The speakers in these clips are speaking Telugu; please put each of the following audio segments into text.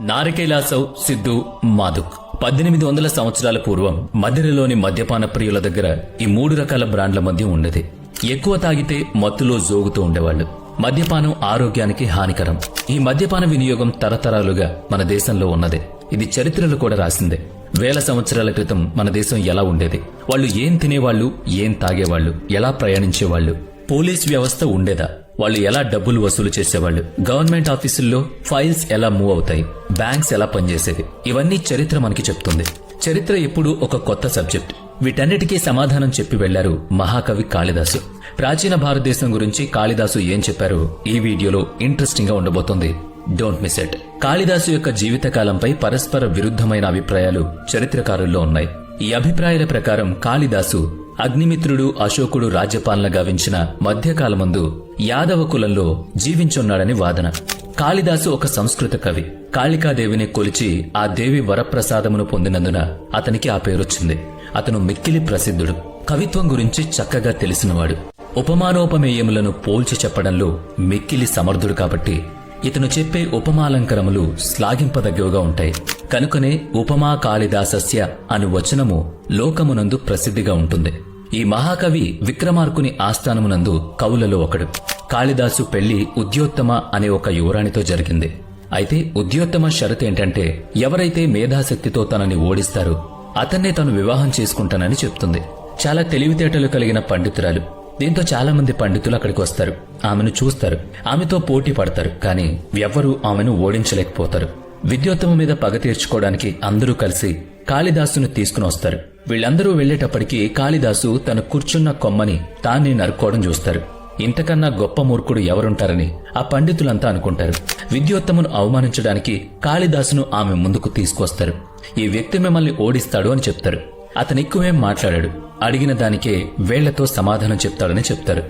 నారికేలాసవ్ సిద్ధు మాధుక్. పద్దెనిమిది వందల సంవత్సరాల పూర్వం మదిరలోని మద్యపాన ప్రియుల దగ్గర ఈ మూడు రకాల బ్రాండ్ల మధ్య ఉండేది. ఎక్కువ తాగితే మత్తులో జోగుతూ ఉండేవాళ్ళు మద్యపానం ఆరోగ్యానికి హానికరం. ఈ మద్యపాన వినియోగం తరతరాలుగా మన దేశంలో ఉన్నదే. ఇది చరిత్రలో కూడా రాసిందే. వేల సంవత్సరాల క్రితం మన దేశం ఎలా ఉండేది? వాళ్ళు ఏం తినేవాళ్ళు ఏం తాగేవాళ్ళు ఎలా ప్రయాణించేవాళ్ళు పోలీస్ వ్యవస్థ ఉండేదా? వాళ్ళు ఎలా డబ్బులు వసూలు చేసేవాళ్ళు? గవర్నమెంట్ ఆఫీసుల్లో ఫైల్స్ ఎలా మూవ్ అవుతాయి? బ్యాంక్స్ ఎలా పనిచేసేవి? ఇవన్నీ చరిత్ర మనకి చెప్తుంది. చరిత్ర ఎప్పుడు ఒక కొత్త సబ్జెక్ట్. వీటన్నిటికీ సమాధానం చెప్పి వెళ్ళారు మహాకవి కాళిదాసు. ప్రాచీన భారతదేశం గురించి కాళిదాసు ఏం చెప్పారు? ఈ వీడియోలో ఇంట్రెస్టింగ్గా ఉండబోతుంది. డోంట్ మిస్ ఇట్ కాళిదాసు యొక్క జీవితకాలంపై పరస్పర విరుద్ధమైన అభిప్రాయాలు చరిత్రకారుల్లో ఉన్నాయి. ఈ అభిప్రాయాల ప్రకారం కాళిదాసు అగ్నిమిత్రుడు అశోకుడు రాజ్యపాలన గావించిన మధ్యకాలమందు యాదవ కులంలో జీవించున్నాడని వాదన. కాళిదాసు ఒక సంస్కృత కవి. కాళికాదేవిని కొలిచి ఆ దేవి వరప్రసాదమును పొందినందున అతనికి ఆ పేరొచ్చింది. అతను మిక్కిలి ప్రసిద్ధుడు. కవిత్వం గురించి చక్కగా తెలిసినవాడు. ఉపమానోపమేయములను పోల్చి చెప్పడంలో మిక్కిలి సమర్థుడు కాబట్టి ఇతను చెప్పే ఉపమాలంకరములు శ్లాఘింపదగ్గవగా ఉంటాయి. కనుకనే ఉపమా కాళిదాసస్య అను వచనము లోకమునందు ప్రసిద్ధిగా ఉంటుంది. ఈ మహాకవి విక్రమార్కుని ఆస్థానమునందు కవులలో ఒకడు. కాళిదాసు పెళ్ళి ఉద్యోత్తమ అనే ఒక యువరాణితో జరిగింది. అయితే ఉద్యోత్తమ షరతు ఏంటంటే ఎవరైతే మేధాశక్తితో తనని ఓడిస్తారో అతన్నే తను వివాహం చేసుకుంటానని చెప్తుంది. చాలా తెలివితేటలు కలిగిన పండితురాలు. దీంతో చాలా మంది పండితులు అక్కడికి వస్తారు. ఆమెను చూస్తారు. ఆమెతో పోటీ పడతారు. కానీ ఎవ్వరూ ఆమెను ఓడించలేకపోతారు. విద్యోత్తమ మీద పగ తీర్చుకోవడానికి అందరూ కలిసి కాళిదాసును తీసుకుని వస్తారు. వీళ్ళందరూ వెళ్ళేటప్పటికీ కాళిదాసు తను కూర్చున్న కొమ్మని తానే నరుక్కోవడం చూస్తారు. ఇంతకన్నా గొప్ప మూర్ఖుడు ఎవరుంటారని ఆ పండితులంతా అనుకుంటారు. విద్యోత్తమును అవమానించడానికి కాళిదాసును ఆమె ముందుకు తీసుకొస్తారు. ఈ వ్యక్తి మిమ్మల్ని ఓడిస్తాడు అని చెప్తారు. అతనిక్కువేం మాట్లాడాడు. అడిగిన దానికే వేళ్ళతో సమాధానం చెప్తాడని చెప్తారు.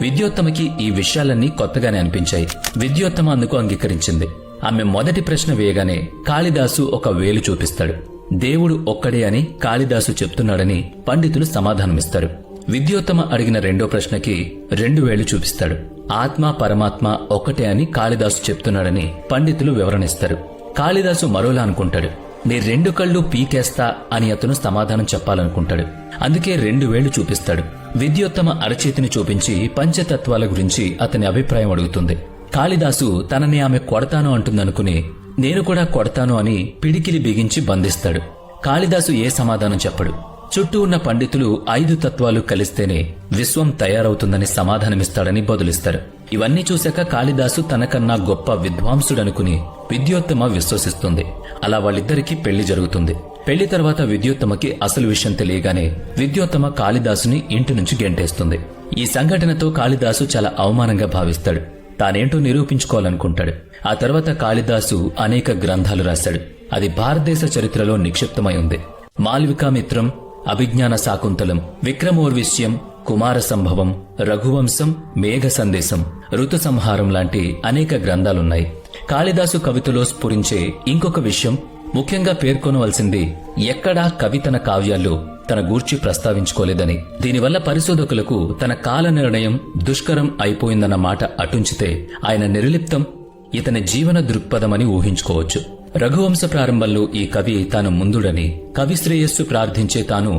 విద్యోత్తమకి ఈ విషయాలన్నీ కొత్తగానే అనిపించాయి. విద్యోత్తమ అందుకు అంగీకరించింది. ఆమె మొదటి ప్రశ్న వేయగానే కాళిదాసు ఒక వేలు చూపిస్తాడు. దేవుడు ఒక్కడే అని కాళిదాసు చెప్తున్నాడని పండితులు సమాధానమిస్తారు. విద్యోత్తమ అడిగిన రెండో ప్రశ్నకి రెండు వేళ్ళు చూపిస్తాడు. ఆత్మ పరమాత్మ ఒక్కటే అని కాళిదాసు చెప్తున్నాడని పండితులు వివరణిస్తారు. కాళిదాసు మరోలా అనుకుంటాడు. నీ రెండు కళ్ళు పీకేస్తా అని అతను సమాధానం చెప్పాలనుకుంటాడు. అందుకే రెండు వేళ్ళు చూపిస్తాడు. విద్యోత్తమ అరచేతిని చూపించి పంచతత్వాల గురించి అతని అభిప్రాయం అడుగుతుంది. కాళిదాసు తనని ఆమె కొడతాను అంటుందనుకుని నేను కూడా కొడతాను అని పిడికిలి బిగించి బంధిస్తాడు. కాళిదాసు ఏ సమాధానం చెప్పడు. చుట్టూ ఉన్న పండితులు ఐదు తత్వాలు కలిస్తేనే విశ్వం తయారవుతుందని సమాధానమిస్తాడని బదులిస్తారు. ఇవన్నీ చూశాక కాళిదాసు తనకన్నా గొప్ప విద్వాంసుడనుకుని విద్యోత్తమ విశ్వసిస్తుంది. అలా వాళ్ళిద్దరికీ పెళ్ళి జరుగుతుంది. పెళ్ళి తర్వాత విద్యోత్తమకి అసలు విషయం తెలియగానే విద్యోత్తమ కాళిదాసుని ఇంటి నుంచి గెంటేస్తుంది. ఈ సంఘటనతో కాళిదాసు చాలా అవమానంగా భావిస్తాడు. తానేంటో నిరూపించుకోవాలనుకుంటాడు. ఆ తర్వాత కాళిదాసు అనేక గ్రంథాలు రాశాడు. అది భారతదేశ చరిత్రలో నిక్షిప్తమై ఉంది. మాల్వికామిత్రం అభిజ్ఞాన శాకుంతలం విక్రమోర్విష్యం కుమార సంభవం రఘువంశం మేఘ సందేశం ఋతు సంహారం లాంటి అనేక గ్రంథాలున్నాయి. కాళిదాసు కవితలో స్ఫురించే ఇంకొక విషయం ముఖ్యంగా పేర్కొనవలసింది ఎక్కడా కవితన కావ్యాల్లో తన గూర్చి ప్రస్తావించుకోలేదని. దీనివల్ల పరిశోధకులకు తన కాల నిర్ణయం దుష్కరం అయిపోయిందన్న మాట అటుంచితే ఆయన నిర్లిప్తం ఇతని జీవన దృక్పథమని ఊహించుకోవచ్చు. రఘువంశ ప్రారంభంలో ఈ కవి తాను ముందుడని కవి శ్రేయస్సు ప్రార్థించే తాను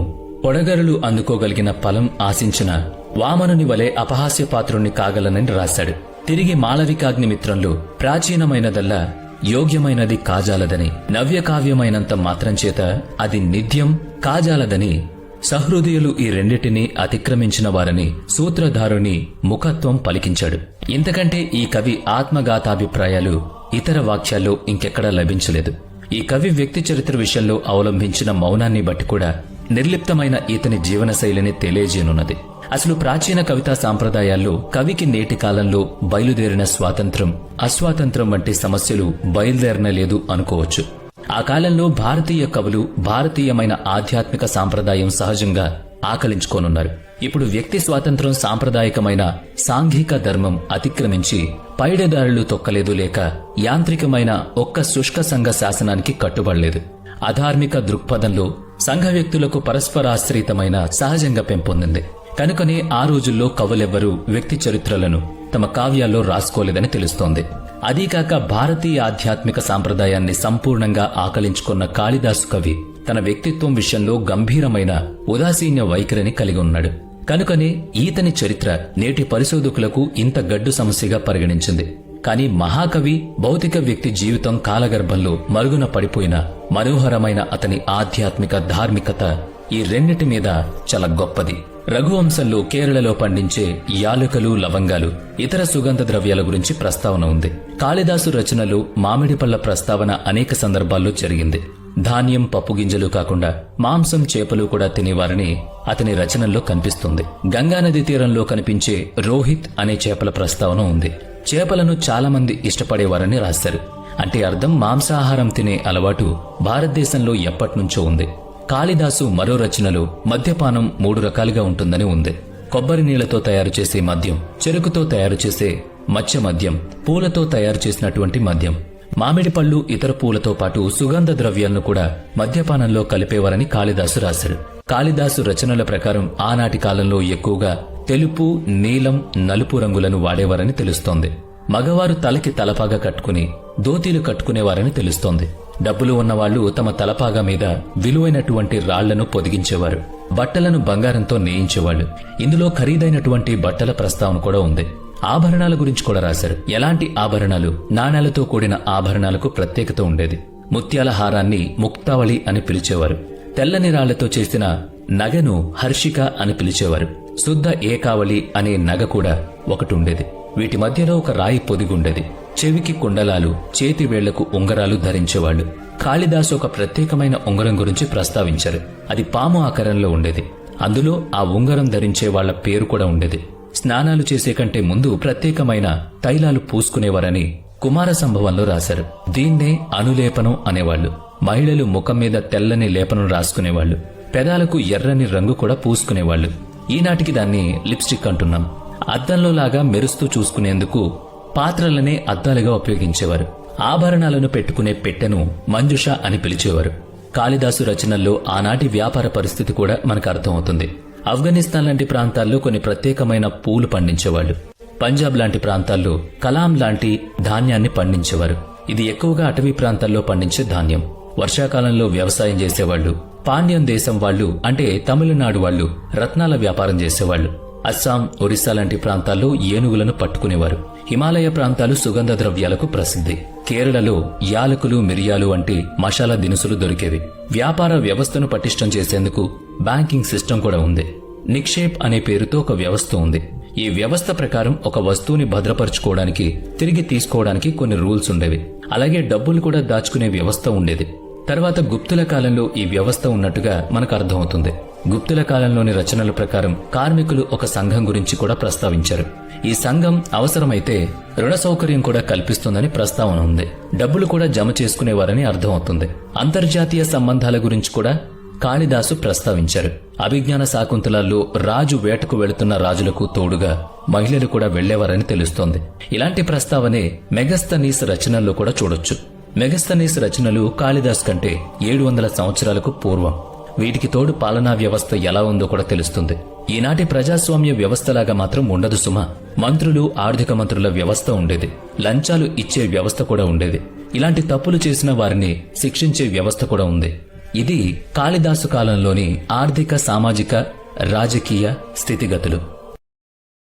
పొడగరులు అందుకోగలిగిన ఫలం ఆశించిన వామనుని వలె అపహాస్య పాత్రుణ్ణి కాగలనని రాశాడు. తిరిగి మాళవికాగ్నిమిత్రంలో ప్రాచీనమైనదల్లా యోగ్యమైనది కాజాలదని నవ్యకావ్యమైనంత మాత్రం చేత అది నిత్యం కాజాలదని సహృదయులు ఈ రెండిటిని అతిక్రమించిన వారని సూత్రధారుని ముఖత్వం పలికించాడు. ఇంతకంటే ఈ కవి ఆత్మగాతాభిప్రాయాలు ఇతర వాక్యాల్లో ఇంకెక్కడా లభించలేదు. ఈ కవి వ్యక్తి చరిత్ర విషయంలో అవలంబించిన మౌనాన్ని బట్టి కూడా నిర్లిప్తమైన ఇతని జీవనశైలిని తెలియజేయనున్నది. అసలు ప్రాచీన కవితా సాంప్రదాయాల్లో కవికి నేటి కాలంలో బయలుదేరిన స్వాతంత్రం అస్వాతంత్రం వంటి సమస్యలు బయలుదేరనలేదు అనుకోవచ్చు. ఆ కాలంలో భారతీయ కవులు భారతీయమైన ఆధ్యాత్మిక సాంప్రదాయం సహజంగా ఆకలించుకోనున్నారు. ఇప్పుడు వ్యక్తి స్వాతంత్రం సాంప్రదాయకమైన సాంఘిక ధర్మం అతిక్రమించి పైడదారులు తొక్కలేదు లేక యాంత్రికమైన ఒక్క శుష్క సంఘ శాసనానికి కట్టుబడలేదు. అధార్మిక దృక్పథంలో సంఘ వ్యక్తులకు పరస్పరాశ్రితమైన సహజంగా పెంపొందింది. కనుకనే ఆ రోజుల్లో కవులెవ్వరూ వ్యక్తి చరిత్రలను తమ కావ్యాల్లో రాసుకోలేదని తెలుస్తోంది. అదీకాక భారతీయ ఆధ్యాత్మిక సాంప్రదాయాన్ని సంపూర్ణంగా ఆకలించుకున్న కాళిదాసు కవి తన వ్యక్తిత్వం విషయంలో గంభీరమైన ఉదాసీన్య వైఖరిని కలిగి ఉన్నాడు. కనుకనే ఈతని చరిత్ర నేటి పరిశోధకులకు ఇంత గడ్డు సమస్యగా పరిగణించింది. కానీ మహాకవి భౌతిక వ్యక్తి జీవితం కాలగర్భంలో మరుగున పడిపోయిన మనోహరమైన అతని ఆధ్యాత్మిక ధార్మికత ఈ రెండిటి మీద చాలా గొప్పది. రఘువంశంలో కేరళలో పండించే యాలుకలు లవంగాలు ఇతర సుగంధ ద్రవ్యాల గురించి ప్రస్తావన ఉంది. కాళిదాసు రచనలు మామిడి పళ్ళ ప్రస్తావన అనేక సందర్భాల్లో జరిగింది. ధాన్యం పప్పు గింజలు కాకుండా మాంసం చేపలు కూడా తినేవారని అతని రచనల్లో కనిపిస్తుంది. గంగానది తీరంలో కనిపించే రోహిత్ అనే చేపల ప్రస్తావన ఉంది. చేపలను చాలా మంది ఇష్టపడేవారని రాశారు. అంటే అర్థం మాంసాహారం తినే అలవాటు భారతదేశంలో ఎప్పటినుంచో ఉంది. కాళిదాసు మరో రచనలో మద్యపానం మూడు రకాలుగా ఉంటుందని ఉంది. కొబ్బరి నీళ్ళతో తయారు చేసే మద్యం చెరుకుతో తయారు చేసే మత్స్య మద్యం పూలతో తయారు చేసినటువంటి మద్యం. మామిడి పళ్ళు ఇతర పూలతో పాటు సుగంధ ద్రవ్యాలను కూడా మద్యపానంలో కలిపేవారని కాళిదాసు రాశాడు. కాళిదాసు రచనల ప్రకారం ఆనాటి కాలంలో ఎక్కువగా తెలుపు నీలం నలుపు రంగులను వాడేవారని తెలుస్తోంది. మగవారు తలకి తలపాగా కట్టుకుని దోతీలు కట్టుకునేవారని తెలుస్తోంది. డబ్బులు ఉన్నవాళ్ళు తమ తలపాగా మీద విలువైనటువంటి రాళ్ళను పొదిగించేవారు. బట్టలను బంగారంతో నేయించేవాళ్ళు ఇందులో ఖరీదైనటువంటి బట్టల ప్రస్తావన కూడా ఉంది. ఆభరణాల గురించి కూడా రాశారు. ఎలాంటి ఆభరణాలు? నాణేలతో కూడిన ఆభరణాలకు ప్రత్యేకత ఉండేది. ముత్యాల హారాన్ని ముక్తావళి అని పిలిచేవారు. తెల్లని రాళ్ళతో చేసిన నగను హర్షిక అని పిలిచేవారు. శుద్ధ ఏకావళి అనే నగ కూడా ఒకటి ఉండేది వీటి మధ్యలో ఒక రాయి పొదిగుండేది. చెవికి కుండలాలు చేతి వేళ్ళకు ఉంగరాలు ధరించేవాళ్ళు కాళిదాసు ఒక ప్రత్యేకమైన ఉంగరం గురించి ప్రస్తావించారు. అది పాము ఆకారంలో ఉండేది. అందులో ఆ ఉంగరం ధరించే వాళ్ళ పేరు కూడా ఉండేది. స్నానాలు చేసే కంటే ముందు ప్రత్యేకమైన తైలాలు పూసుకునేవారని కుమార సంభవంలో రాశారు. దీన్నే అనులేపనం అనేవాళ్ళు మహిళలు ముఖం మీద తెల్లని లేపనం రాసుకునేవాళ్ళు పెదాలకు ఎర్రని రంగు కూడా పూసుకునేవాళ్ళు ఈనాటికి దాన్ని లిప్స్టిక్ అంటున్నాం. అద్దంలో లాగా మెరుస్తూ చూసుకునేందుకు పాత్రలనే అద్దాలుగా ఉపయోగించేవారు. ఆభరణాలను పెట్టుకునే పెట్టెను మంజుష అని పిలిచేవారు. కాళిదాసు రచనల్లో ఆనాటి వ్యాపార పరిస్థితి కూడా మనకు అర్థమవుతుంది ఆఫ్ఘనిస్తాన్ లాంటి ప్రాంతాల్లో కొన్ని ప్రత్యేకమైన పూలు పండించేవాళ్ళు పంజాబ్ లాంటి ప్రాంతాల్లో కలాం లాంటి ధాన్యాన్ని పండించేవారు. ఇది ఎక్కువగా అటవీ ప్రాంతాల్లో పండించే ధాన్యం. వర్షాకాలంలో వ్యవసాయం చేసేవాళ్ళు పాండ్యం దేశం వాళ్ళు అంటే తమిళనాడు వాళ్ళు రత్నాల వ్యాపారం చేసేవాళ్ళు అస్సాం ఒరిస్సా లాంటి ప్రాంతాల్లో ఏనుగులను పట్టుకునేవారు. హిమాలయ ప్రాంతాలు సుగంధ ద్రవ్యాలకు ప్రసిద్ధి. కేరళలో యాలకులు మిరియాలు వంటి మసాలా దినుసులు దొరికేవి. వ్యాపార వ్యవస్థను పటిష్టం చేసేందుకు బ్యాంకింగ్ సిస్టమ్ కూడా ఉంది. నిక్షేప్ అనే పేరుతో ఒక వ్యవస్థ ఉంది. ఈ వ్యవస్థ ప్రకారం ఒక వస్తువుని భద్రపరచుకోవడానికి తిరిగి తీసుకోవడానికి కొన్ని రూల్స్ ఉండేవి. అలాగే డబ్బులు కూడా దాచుకునే వ్యవస్థ ఉండేది. తర్వాత గుప్తుల కాలంలో ఈ వ్యవస్థ ఉన్నట్టుగా మనకు అర్థమవుతుంది. గుప్తుల కాలంలోని రచనల ప్రకారం కార్మికులు ఒక సంఘం గురించి కూడా ప్రస్తావించారు. ఈ సంఘం అవసరమైతే రుణ సౌకర్యం కూడా కల్పిస్తుందని ప్రస్తావన ఉంది. డబ్బులు కూడా జమ చేసుకునేవారని అర్థమవుతుంది. అంతర్జాతీయ సంబంధాల గురించి కూడా కాళిదాసు ప్రస్తావించారు. అభిజ్ఞాన శాకుంతలాల్లో రాజు వేటకు వెళుతున్న రాజులకు తోడుగా మహిళలు కూడా వెళ్ళేవారని తెలుస్తోంది. ఇలాంటి ప్రస్తావనే మెగస్తనీస్ రచనల్లో కూడా చూడొచ్చు. మెగస్తనీస్ రచనలు కాళిదాస్ కంటే ఏడు వందల సంవత్సరాలకు పూర్వం. వీటికి తోడు పాలనా వ్యవస్థ ఎలా ఉందో కూడా తెలుస్తుంది. ఈనాటి ప్రజాస్వామ్య వ్యవస్థలాగా మాత్రం ఉండదు సుమా. మంత్రులు ఆర్థిక మంత్రుల వ్యవస్థ ఉండేది. లంచాలు ఇచ్చే వ్యవస్థ కూడా ఉండేది. ఇలాంటి తప్పులు చేసిన వారిని శిక్షించే వ్యవస్థ కూడా ఉంది. ఇది కాళిదాసు కాలంలోని ఆర్థిక సామాజిక రాజకీయ స్థితిగతులు.